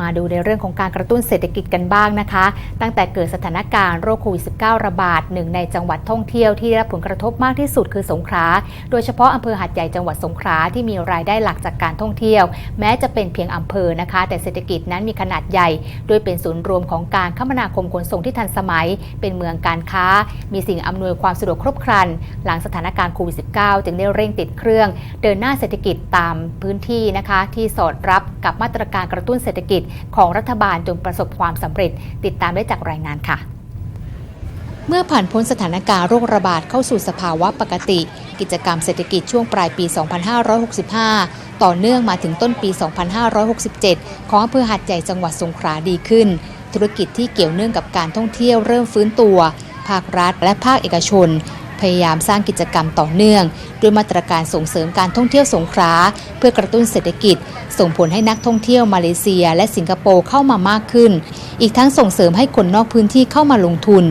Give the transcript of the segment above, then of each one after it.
มาดูในเรื่องของการกระตุ้นเศรษฐกิจกันบ้างนะคะ ตั้งแต่เกิดสถานการณ์โรคโควิด -19 ระบาดหนึ่งในจังหวัดท่องเที่ยวที่ได้รับผลกระทบมากที่สุดคือสงขลา โดยเฉพาะอำเภอหัดใหญ่จังหวัดสงขลาที่มีรายได้หลักจากการท่องเที่ยว แม้จะเป็นเพียงอำเภอนะคะ แต่เศรษฐกิจนั้นมีขนาดใหญ่ โดยเป็นศูนย์รวมของการคมนาคมขนส่งที่ทันสมัย เป็นเมืองการค้า มีสิ่งอำนวยความสะดวกครบครัน หลังสถานการณ์โควิด -19 จึงได้เร่งติดเครื่อง เดินหน้าเศรษฐกิจตามพื้นที่นะคะ ที่สอดรับกับมาตรการกระตุ้นเศรษฐกิจของรัฐบาลจนประสบความสำเร็จ ติดตามได้จากรายงานค่ะเมื่อผ่านพ้นสถานการณ์โรคระบาดเข้าสู่สภาวะปกติ กิจกรรมเศรษฐกิจช่วงปลายปี 2565 ต่อเนื่องมาถึงต้นปี 2567 ของอำเภอหัดใหญ่จังหวัดสงขลาดีขึ้น ธุรกิจที่เกี่ยวเนื่องกับการท่องเที่ยวเริ่มฟื้นตัว ภาครัฐและภาคเอกชน พยายามสร้างกิจกรรมต่อเนื่อง ด้วยมาตรการส่งเสริมการท่องเที่ยวสงขลาเพื่อกระตุ้นเศรษฐกิจ ส่งผลให้นักท่องเที่ยวมาเลเซีย และสิงคโปร์เข้ามามากขึ้น อีกทั้งส่งเสริมให้คนนอกพื้นที่เข้ามาลงทุน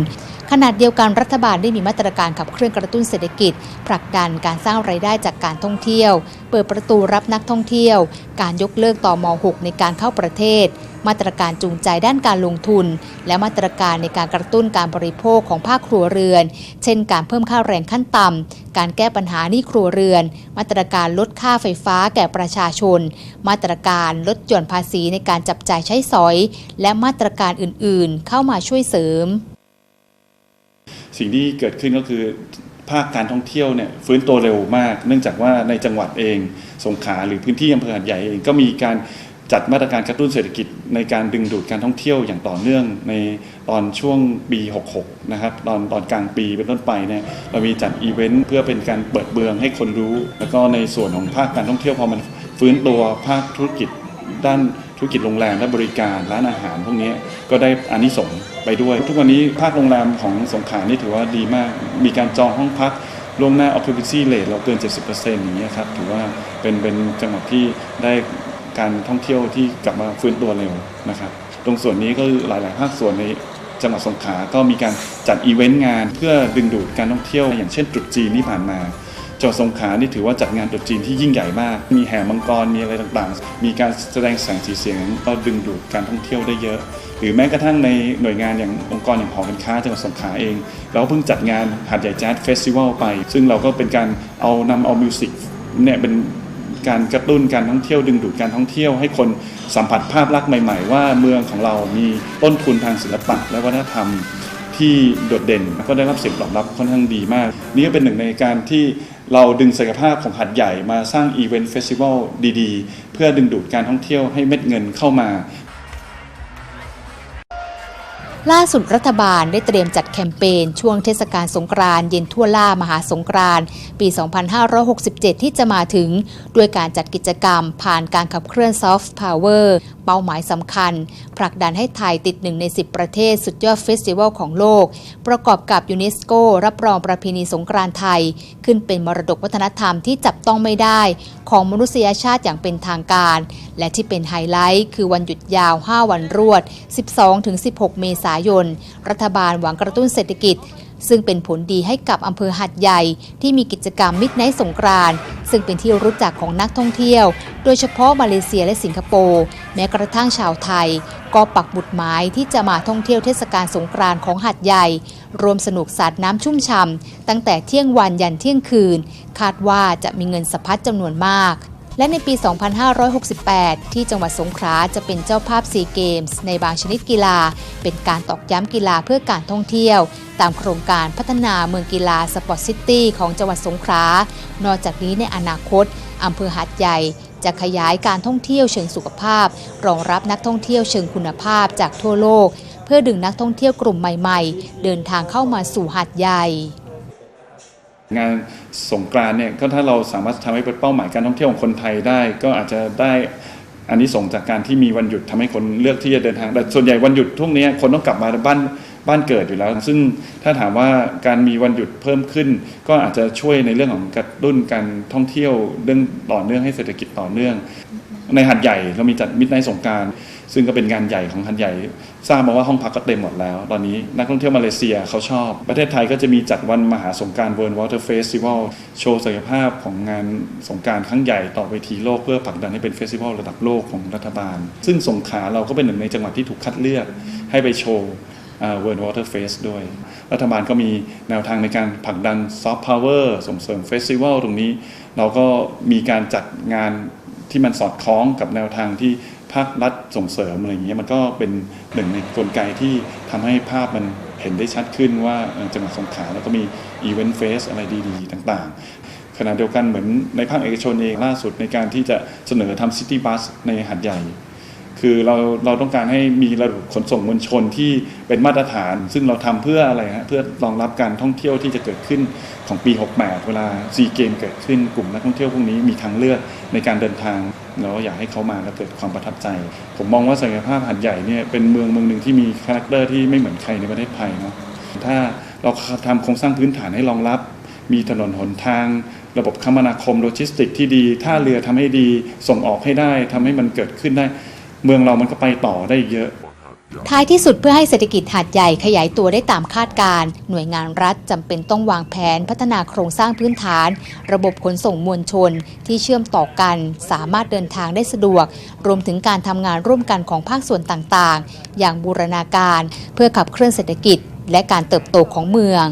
ขณะเดียวกันรัฐบาลได้มีมาตรการขับเคลื่อนกระตุ้นเศรษฐกิจ ผลักดันการสร้างไรายได้จากการท่องเที่ยว เปิดประตูรับนักท่องเที่ยว การยกเลิกต่อม .6 ในการเข้าประเทศ มาตรการจูงใจด้านการลงทุน และมาตรการในการกระตุ้นการบริโภคของภาคครัวเรือน เช่น การเพิ่มค่าแรงขั้นต่ำการแก้ปัญหาหนี้ครัวเรือน มาตรการลดค่าไฟฟ้าแก่ประชาชน มาตรการลดหย่อนภาษีในการจับจ่ายใช้สอย และมาตรการอื่นๆ เข้ามาช่วยเสริม สิ่งที่เกิดขึ้นก็คือภาคการท่องเที่ยวเนี่ยฟื้นตัวเร็วมาก เนื่องจากว่าในจังหวัดเองสงขลาหรือพื้นที่อำเภอหัดใหญ่เองก็มีการ จัดมาตรการกระตุ้นเศรษฐกิจในการดึงดูดการท่องเที่ยวอย่างต่อเนื่องในตอนช่วงปี 66 นะครับ ตอนตอนกลางปีเป็นต้นไปเนี่ยเรามีจัดอีเวนต์เพื่อเป็นการเปิดเบืองให้คนรู้ แล้วก็ในส่วนของภาคการท่องเที่ยวพอมันฟื้นตัวภาคธุรกิจด้านธุรกิจโรงแรมและบริการร้านอาหารพวกนี้ก็ได้อานิสงส์ไปด้วย ทุกวันนี้ภาคโรงแรมของสงขลานี่ถือว่าดีมาก มีการจองห้องพักล่วงหน้า occupancy rate เราเกิน 70%อย่างนี้ยครับ ถือว่าเป็นเป็นจังหวัดที่ได้ การท่องเที่ยวที่กลับมาฟื้นตัวเร็วนะครับตรงส่วนนี้ก็หลาย ๆ ภาคส่วนในจังหวัดสงขลาก็มีการจัดอีเวนต์งาน เพื่อดึงดูดการท่องเที่ยว อย่างเช่นตรุษจีนที่ผ่านมาจังหวัดสงขลานี่ถือว่าจัดงานตรุษจีนที่ยิ่งใหญ่มาก มีแห่มังกรมีอะไรต่าง ๆ มีการแสดงแสงสีเสียงก็ดึงดูดการท่องเที่ยวได้เยอะ หรือแม้กระทั่งในหน่วยงานอย่างองค์กรอย่างหอการค้าจังหวัดสงขลาเอง เราเพิ่งจัดงานหาดใหญ่แจ๊สเฟสติวัลไป ซึ่งเราก็เป็นการเอานำเอามิวสิกเนี่ยเป็น การกระตุ้นการท่องเที่ยวดึงดูดการท่องเที่ยวให้คนสัมผัสภาพลักษณ์ใหม่ ๆ ว่าเมืองของเรามีต้นทุนทางศิลปะและวัฒนธรรมที่โดดเด่นแล้วก็ได้รับเสียงตอบรับค่อนข้างดีมาก นี่ก็เป็นหนึ่งในการที่เราดึงศักยภาพของหัดใหญ่มาสร้างอีเวนต์เฟสติวัลดีๆ เพื่อดึงดูดการท่องเที่ยวให้เม็ดเงินเข้ามา ล่าสุดรัฐบาลได้เตรียมจัดแคมเปญช่วงเทศกาลสงกรานต์เย็นทั่วล่ามหาสงกรานต์ปี 2567 ที่จะมาถึง ด้วยการจัดกิจกรรมผ่านการขับเคลื่อนซอฟต์พาวเวอร์เป้าหมายสำคัญ ผลักดันให้ไทยติดหนึ่งใน 10 ประเทศสุดยอดเฟสติวัลของโลก ประกอบกับยูเนสโก รับรองประเพณีสงกรานต์ไทย ขึ้นเป็นมรดกวัฒนธรรมที่จับต้องไม่ได้ ของมนุษยชาติอย่างเป็นทางการ และที่เป็นไฮไลท์ คือวันหยุดยาว 5 วันรวด 12-16 เมษายน รัฐบาลหวังกระตุ้นเศรษฐกิจ ซึ่งเป็นผลดีให้กับอำเภอหัดใหญ่ที่มีกิจกรรมมิดไนท์สงกรานซึ่งเป็นที่รู้จักของนักท่องเที่ยว โดยเฉพาะมาเลเซียและสิงคโปร์แม้กระทั่งชาวไทย ก็ปักบุดหมายที่จะมาท่องเที่ยวเทศกาลสงกรานของหัดใหญ่ รวมสนุกสาดน้ำชุ่มฉ่ำตั้งแต่เที่ยงวันยันเที่ยงคืน คาดว่าจะมีเงินสะพัดจำนวนมาก และในปี 2568 ที่จังหวัดสงขลาจะเป็นเจ้าภาพซีเกมส์ในบางชนิดกีฬา เป็นการตอกย้ำกีฬาเพื่อการท่องเที่ยว ตามโครงการพัฒนาเมืองกีฬาสปอร์ตซิตี้ของจังหวัดสงขลานอกจากนี้ในอนาคตอำเภอหาดใหญ่จะขยายการท่องเที่ยวเชิงสุขภาพ รองรับนักท่องเที่ยวเชิงคุณภาพจากทั่วโลก เพื่อดึงนักท่องเที่ยวกลุ่มใหม่ ๆ เดินทางเข้ามาสู่หาดใหญ่ งานสงกรานเนี่ยก็ถ้าเราสามารถทำให้เป็นเป้าหมายการท่องเที่ยวของคนไทยได้ ก็อาจจะได้อันนี้ส่งจากการที่มีวันหยุดทำให้คนเลือกที่จะเดินทาง แต่ส่วนใหญ่วันหยุดทุกนี้คนต้องกลับมาบ้านบ้านเกิดอยู่แล้ว ซึ่งถ้าถามว่าการมีวันหยุดเพิ่มขึ้น ก็อาจจะช่วยในเรื่องของกระตุ้นการท่องเที่ยวเรื่องต่อเนื่องให้เศรษฐกิจต่อเนื่อง ในหัดใหญ่เรามีจัดมิดไนสงการ ซึ่งก็เป็นงานใหญ่ของหัดใหญ่ทราบมาว่าห้องพักก็เต็มหมดแล้ว ตอนนี้นักท่องเที่ยวมาเลเซียเขาชอบ ประเทศไทยก็จะมีจัดวันมหาสงการาร World Water Festival โชว์ศักยภาพของงานสงการครั้งใหญ่ต่อเวทีโลกเพื่อผลักดันให้เป็นเฟสติวัลระดับโลกของรัฐบาล ซึ่งสงขลาเราก็เป็นหนึ่งในจังหวัดที่ถูกคัดเลือกให้ไปโชว์เวิร์ d วอเตอร์เฟสด้วย รัฐบาลก็มีแนวทางในการผลักดันซอฟต์พาวเวอร์ส่งเสริมเฟสติวัลตรงนี้ เราก็มีการจัดงานที่มันสอดคล้องกับแนวทางที่ ภาครัฐส่งเสริมอะไรอย่างเงี้ยมันก็เป็นหนึ่งในกลไกที่ทำให้ภาพมันเห็นได้ชัดขึ้นว่าจังหวัดสงขลาแล้วก็มีอีเวนต์เฟสอะไรดีๆ ต่างๆ ขณะเดียวกันเหมือนในภาคเอกชนเองล่าสุดในการที่จะเสนอทำซิตี้บัสในหัดใหญ่ คือเราเราต้องการให้มีระบบขนส่งมวลชนที่เป็นมาตรฐาน ซึ่งเราทำเพื่ออะไรฮะเพื่อรองรับการท่องเที่ยวที่จะเกิดขึ้นของปี 68 เวลาซีเกมเกิดขึ้นกลุ่มนักท่องเที่ยวพวกนี้มีทางเลือกในการเดินทางเราอยากให้เขามาแล้วเกิดความประทับใจ ผมมองว่าศักยภาพหัดใหญ่เนี่ยเป็นเมืองเมืองหนึ่งที่มีคาแรคเตอร์ที่ไม่เหมือนใครในประเทศไทยเนาะถ้าเราทำโครงสร้างพื้นฐานให้รองรับ มีถนนหนทางระบบคมนาคมโลจิสติกที่ดีท่าเรือทำให้ดีส่งออกให้ได้ทำให้มันเกิดขึ้นได้ เมืองเรามันก็ไปต่อได้เยอะ ท้ายที่สุดเพื่อให้เศรษฐกิจหาดใหญ่ขยายตัวได้ตามคาดการณ์หน่วยงานรัฐจำเป็นต้องวางแผนพัฒนาโครงสร้างพื้นฐาน ระบบขนส่งมวลชนที่เชื่อมต่อกัน สามารถเดินทางได้สะดวก รวมถึงการทำงานร่วมกันของภาคส่วนต่างๆ อย่างบูรณาการ เพื่อขับเคลื่อนเศรษฐกิจ และการเติบโตของเมือง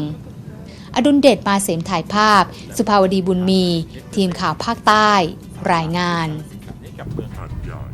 อดุลเดชมาเสมถ่ายภาพ สุภาวดีบุญมี ทีมข่าวภาคใต้ รายงานให้กับเมือง